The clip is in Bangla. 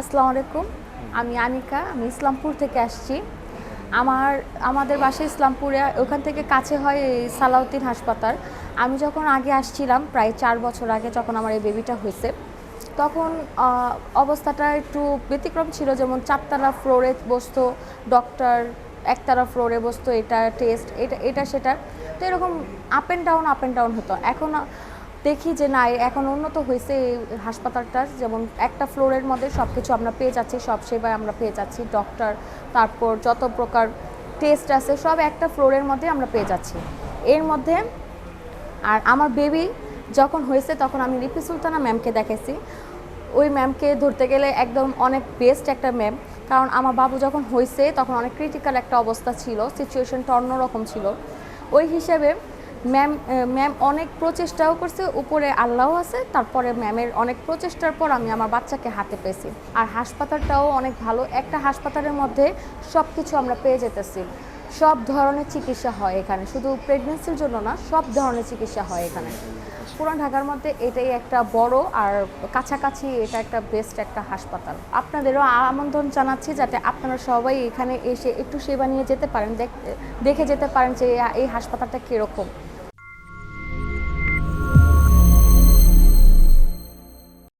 আসসালামু আলাইকুম। আমি আনিকা, আমি ইসলামপুর থেকে আসছি। আমার, আমাদের বাসা ইসলামপুরে, ওখান থেকে কাছে হয় সালাউদ্দিন হাসপাতাল। আমি যখন আগে আসছিলাম, প্রায় চার বছর আগে যখন আমার এই বেবিটা হয়েছে, তখন অবস্থাটা একটু ব্যতিক্রম ছিল। যেমন চারতলা ফ্লোরে বসতো ডক্টর একতলা ফ্লোরে বসতো, এটা টেস্ট এটা এটা, সেটা। তো এরকম up and down up and down হতো। এখন দেখি যে না এখন উন্নত হয়েছে এই হাসপাতালটা যেমন একটা ফ্লোরের মধ্যে সব কিছু আমরা পেয়ে যাচ্ছি, সব সেবায় আমরা পেয়ে যাচ্ছি, ডক্টর, তারপর যত প্রকার টেস্ট আছে, সব একটা ফ্লোরের মধ্যে আমরা পেয়ে যাচ্ছি। এর মধ্যে, আর আমার বেবি যখন হয়েছে তখন আমি রিপি সুলতানা ম্যামকে দেখেছি। ওই ম্যামকে ধরতে গেলে একদম অনেক বেস্ট একটা ম্যাম। কারণ আমার বাবু যখন হয়েছে তখন অনেক ক্রিটিক্যাল একটা অবস্থা ছিল সিচুয়েশনটা অন্যরকম ছিল। ওই হিসেবে ম্যাম ম্যাম অনেক প্রচেষ্টাও করছে, উপরে আল্লাহ আছে, তারপরে ম্যামের অনেক প্রচেষ্টার পর আমি আমার বাচ্চাকে হাতে পেয়েছি। আর হাসপাতালটাও অনেক ভালো, একটা হাসপাতালের মধ্যে সব কিছু আমরা পেয়ে যেতেছি। সব ধরনের চিকিৎসা হয় এখানে। শুধু প্রেগনেন্সির জন্য না, সব ধরনের চিকিৎসা হয় এখানে। পুরান ঢাকার মধ্যে এটাই একটা বড় আর কাছাকাছি এটা একটা বেস্ট একটা হাসপাতাল। আপনাদেরও আমন্ত্রণ জানাচ্ছি যাতে আপনারা সবাই এখানে এসে একটু সেবা নিয়ে যেতে পারেন দেখ- যেতে পারেন যে এই হাসপাতালটা কীরকম।